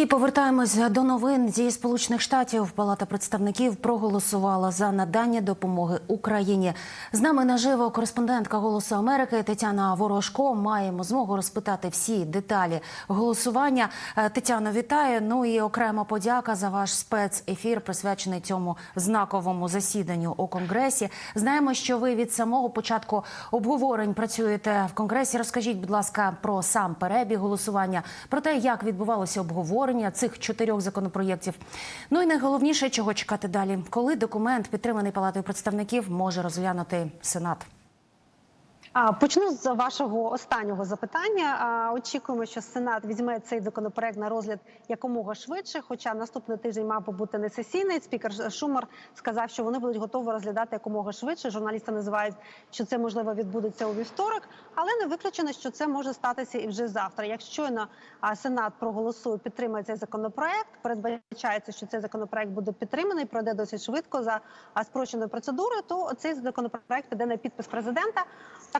І повертаємось до новин зі сполучених штатів. Палата представників проголосувала за надання допомоги Україні. З нами наживо кореспондентка Голосу Америки Тетяна Ворожко. Маємо змогу розпитати всі деталі голосування. Е, Тетяно, вітаю. Ну і окрема подяка за ваш спецефір, присвячений цьому знаковому засіданню у конгресі. Знаємо, що ви від самого початку обговорень працюєте в конгресі. Розкажіть, будь ласка, про сам перебіг голосування, про те, як відбувалося обговорення цих чотирьох законопроєктів. Ну і найголовніше, чого чекати далі, коли документ, підтриманий палатою представників, може розглянути Сенат. Почну з вашого останнього запитання. Очікуємо, що Сенат візьме цей законопроект на розгляд якомога швидше. Хоча наступний тиждень мав би бути не сесійний. Спікер Шумар сказав, що вони будуть готові розглядати якомога швидше. Журналісти називають, що це можливо відбудеться у вівторок, але не виключено, що це може статися і вже завтра. Якщо щойно Сенат проголосує, підтримає цей законопроект. Передбачається, що цей законопроект буде підтриманий, пройде досить швидко за спрощеною процедурою. То цей законопроект піде на підпис президента.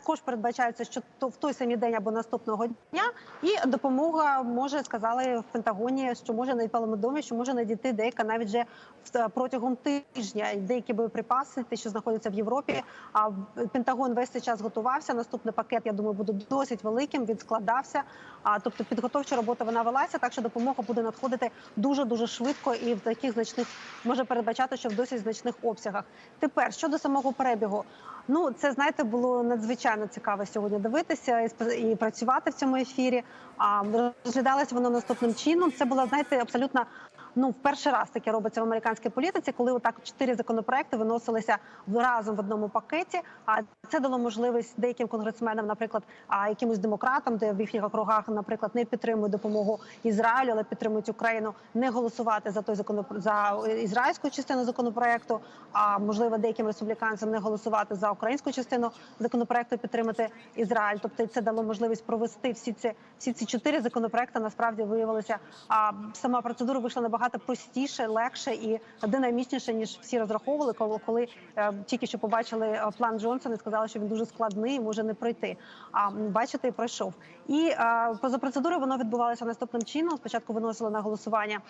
Також передбачається, що то в той самий день або наступного дня, і допомога може сказали в Пентагоні, що може на домі, що може надійти деяка навіть вже в- протягом тижня. Деякі боєприпаси, ті, що знаходяться в Європі. А Пентагон весь цей час готувався. Наступний пакет, я думаю, буде досить великим. Він складався. А тобто підготовча робота вона велася, так що допомога буде надходити дуже дуже швидко і в таких значних може передбачати, що в досить значних обсягах. Тепер щодо самого перебігу. Ну, це знаєте, було надзвичайно цікаво сьогодні дивитися і і працювати в цьому ефірі. А розглядалось воно наступним чином. Це була знаєте абсолютно. Ну, в перший раз таке робиться в американській політиці, коли отак чотири законопроекти виносилися разом в одному пакеті. А це дало можливість деяким конгресменам, наприклад, а якимось демократам, де в їхніх округах, наприклад, не підтримують допомогу Ізраїлю, але підтримують Україну, не голосувати за той законопро... за ізраїльську частину законопроекту. А можливо, деяким республіканцям не голосувати за українську частину законопроекту, підтримати Ізраїль. Тобто, це дало можливість провести всі ці всі ці чотири законопроекти. Насправді виявилося, а сама процедура вийшла набагато простіше, легше і динамічніше ніж всі розраховували. Коли коли е, тільки що побачили е, план Джонсона, і сказали, що він дуже складний, може не пройти. А бачите, пройшов. І е, поза процедурою воно відбувалося наступним чином. Спочатку виносили на голосування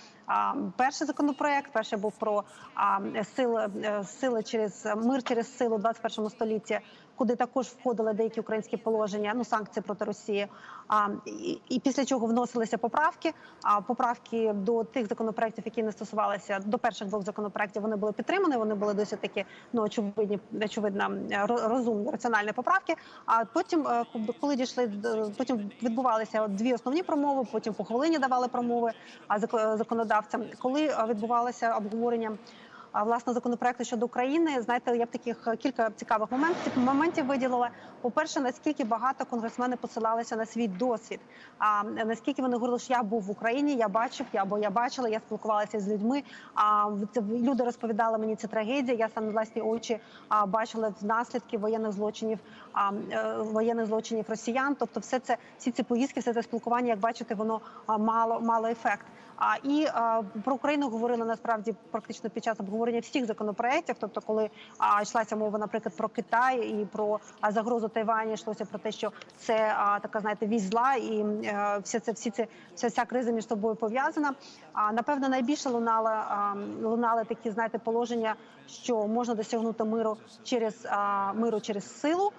перший законопроект. Перший був про сили, сили через мир через силу в 21 столітті. Куди також входили деякі українські положення, ну санкції проти Росії. А і, і після чого вносилися поправки. А поправки до тих законопроектів, які не стосувалися до перших двох законопроектів, вони були підтримані. Вони були досить такі ну очевидні, очевидно розумні раціональні поправки. А потім, е, коли дійшли потім відбувалися дві основні промови. Потім по давали промови а зак- законодавцям. Коли е, відбувалося обговорення. А власне законопроекту щодо України, знаєте, я б таких е, кілька цікавих моментів моментів виділила. По перше, наскільки багато конгресмени посилалися на свій досвід. А наскільки вони говорили, що я був в Україні, я бачив, я або я бачила, я спілкувалася з людьми. А це люди розповідали мені це трагедія. Я сам на власні очі бачила наслідки воєнних злочинів, а, е, воєнних злочинів росіян. Тобто, все це всі ці поїздки, все це спілкування, як бачите, воно мало мало ефект. А і а, про Україну говорили насправді практично під час обговорення всіх законопроєктів. Тобто, коли а, йшлася мова, наприклад, про Китай і про а, загрозу Тайвані, йшлося про те, що це а, така, знаєте, вісь зла, і е, все це всі ці вся ця криза між собою пов'язана. А напевно, найбільше лунала а, лунали такі, знаєте, положення, що можна досягнути миру через а, миру через силу.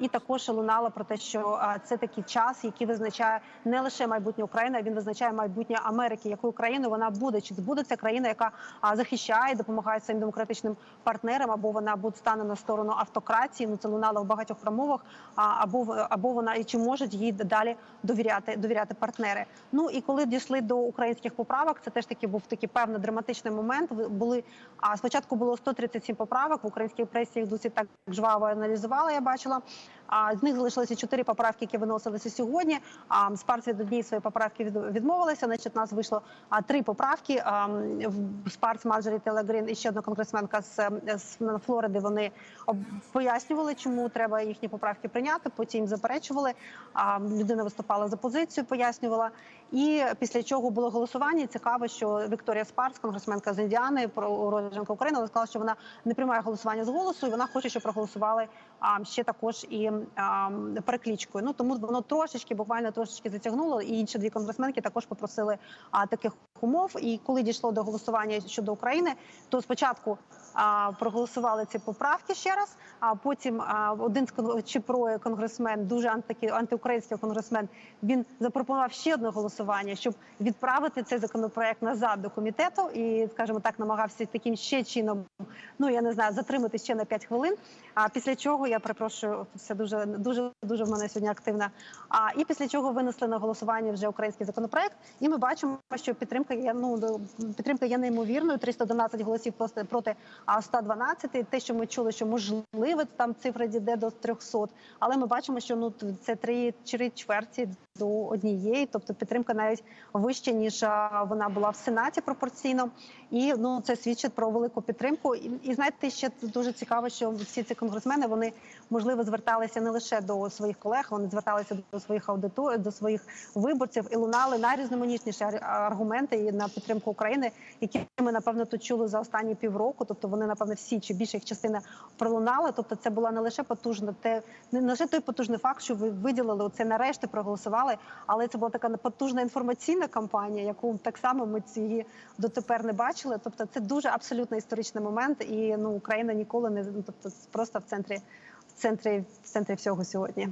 І також лунало про те, що це такий час, який визначає не лише майбутнє України, а він визначає майбутнє Америки, якою країною вона буде, чи збудеться країна, яка захищає, допомагає своїм демократичним партнерам, або вона буде стане на сторону автократії. Ну це лунало в багатьох промовах. Або або вона і чи можуть їй далі довіряти довіряти партнери. Ну і коли дійшли до українських поправок, це теж таки був такий певний драматичний момент. Були а спочатку було 137 поправок в українській пресі їх досить так жваво аналізувала. Я бачила. А з них залишилися чотири поправки, які виносилися сьогодні. А Спарс від однієї своєї поправки від- відмовилася. Значить, нас вийшло а, три поправки. А, Спарс, Марджорі Телегрін і ще одна конгресменка з, з Флориди. Вони об- пояснювали, чому треба їхні поправки прийняти. Потім заперечували. А людина виступала за позицію, пояснювала. І після чого було голосування. Цікаво, що Вікторія Спарс, конгресменка з Індіани, про уродженка України, вона сказала, що вона не приймає голосування з голосу, і вона хоче, щоб проголосували а, ще також і а, переклічкою. Ну тому воно трошечки, буквально трошечки затягнуло. І інші дві конгресменки також попросили а, таких умов. І коли дійшло до голосування щодо України, то спочатку а, проголосували ці поправки ще раз. А потім а, один з кон- Чіпро конгресмен, дуже анти, антиукраїнський конгресмен, він запропонував ще одне голосування, щоб відправити цей законопроект назад до комітету, і скажімо так, намагався таким ще чином, ну я не знаю, затримати ще на 5 хвилин. А після чого я перепрошую, все дуже дуже дуже в мене сьогодні активна. А і після чого винесли на голосування вже український законопроект, і ми бачимо, що підтримка є ну підтримка є неймовірною. 311 голосів проти а 112. Те, що ми чули, що можливо там цифра дійде до 300, але ми бачимо, що ну це три чверті до однієї, тобто підтримка навіть вища ніж вона була в сенаті пропорційно, і ну це свідчить про велику підтримку. І, і знаєте, ще дуже цікаво, що всі ці конгресмени вони можливо зверталися не лише до своїх колег, вони зверталися до своїх аудиторій, до своїх виборців і лунали найрізноманітніші ар- аргументи на підтримку України, які ми напевно тут чули за останні півроку. Тобто вони напевно всі чи більша їх частина пролунали. Тобто, це була не лише потужна, те не лише той потужний факт, що ви виділили це нарешті проголосували, але це була така потужна інформаційна кампанія, яку так само ми цієї дотепер не бачили. Тобто, це дуже абсолютно історичний момент, і ну Україна ніколи не ну, тобто просто в центрі, в центрі, в центрі всього сьогодні.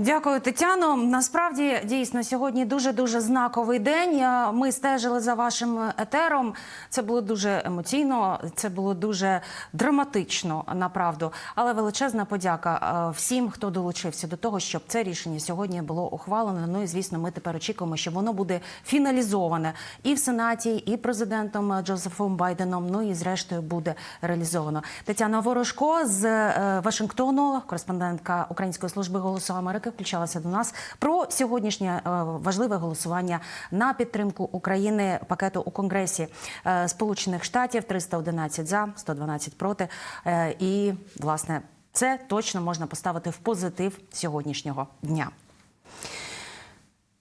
Дякую, Тетяно. Насправді дійсно сьогодні дуже дуже знаковий день. Ми стежили за вашим етером. Це було дуже емоційно, це було дуже драматично, направду. Але величезна подяка е, всім, хто долучився до того, щоб це рішення сьогодні було ухвалено. Ну і звісно, ми тепер очікуємо, що воно буде фіналізоване і в Сенаті, і президентом е, Джозефом Байденом. Ну і зрештою буде реалізовано. Тетяна Ворожко з е, Вашингтону, кореспондентка Української служби голосу Америки, включалася до нас про сьогоднішнє е, важливе голосування на підтримку України пакету у Конгресі е, Сполучених Штатів 311 за, 112 проти. Е, І власне це точно можна поставити в позитив сьогоднішнього дня.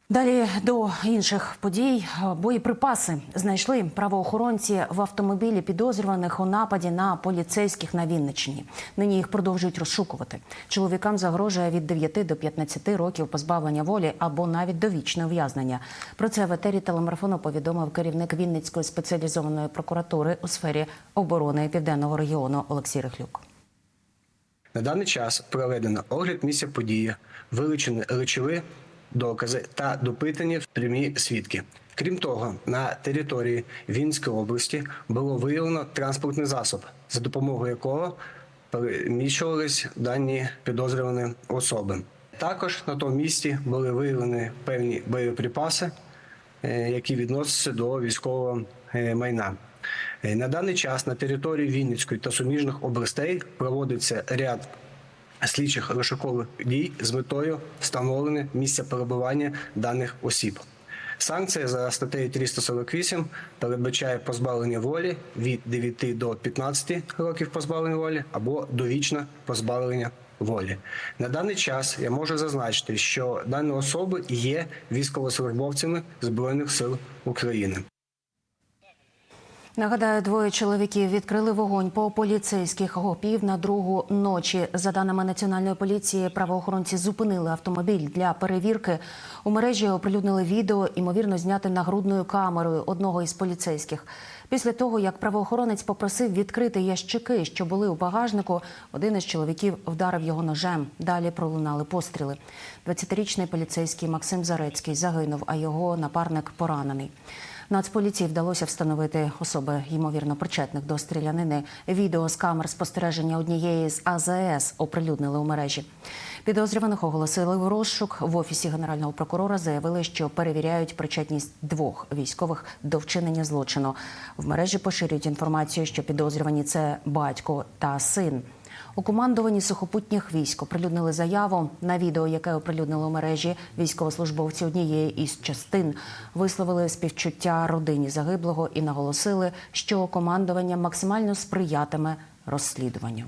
Далі до інших подій. Боєприпаси знайшли правоохоронці в автомобілі підозрюваних у нападі на поліцейських на Вінниччині. Нині їх продовжують розшукувати. Чоловікам загрожує від 9 до 15 років позбавлення волі або навіть довічне ув'язнення. Про це в етері телемарафону повідомив керівник Вінницької спеціалізованої прокуратури у сфері оборони південного регіону Олексій Рихлюк. На даний час проведено огляд місця події, вилучені речові докази та допитані прямі свідки. Крім того, на території Вінської області було виявлено транспортний засіб, за допомогою якого переміщувались дані підозрювані особи. Також на тому місці були виявлені певні боєприпаси, е, які відносяться до військового е, майна. Е, На даний час на території Вінницької та суміжних областей проводиться ряд слідчих розшукових дій з метою встановлення місця перебування даних осіб. Санкція за статтею 348 передбачає позбавлення волі від 9 до 15 років позбавлення волі або довічне позбавлення волі. На даний час я можу зазначити, що дані особи є військовослужбовцями Збройних сил України. Нагадаю, двоє чоловіків відкрили вогонь по поліцейських о пів на другу ночі. За даними національної поліції, правоохоронці зупинили автомобіль для перевірки. У мережі оприлюднили відео, ймовірно, зняте нагрудною камерою одного із поліцейських. Після того, як правоохоронець попросив відкрити ящики, що були у багажнику, один із чоловіків вдарив його ножем. Далі пролунали постріли. 20-річний поліцейський Максим Зарецький загинув, а його напарник поранений. Нацполіції вдалося встановити особи, ймовірно, причетних до стрілянини. Відео з камер спостереження однієї з АЗС оприлюднили у мережі. Підозрюваних оголосили в розшук. В офісі генерального прокурора заявили, що перевіряють причетність двох військових до вчинення злочину. В мережі поширюють інформацію, що підозрювані це батько та син. У командуванні сухопутніх військ оприлюднили заяву на відео, яке оприлюднили у мережі військовослужбовці однієї із частин, висловили співчуття родині загиблого і наголосили, що командування максимально сприятиме розслідуванню.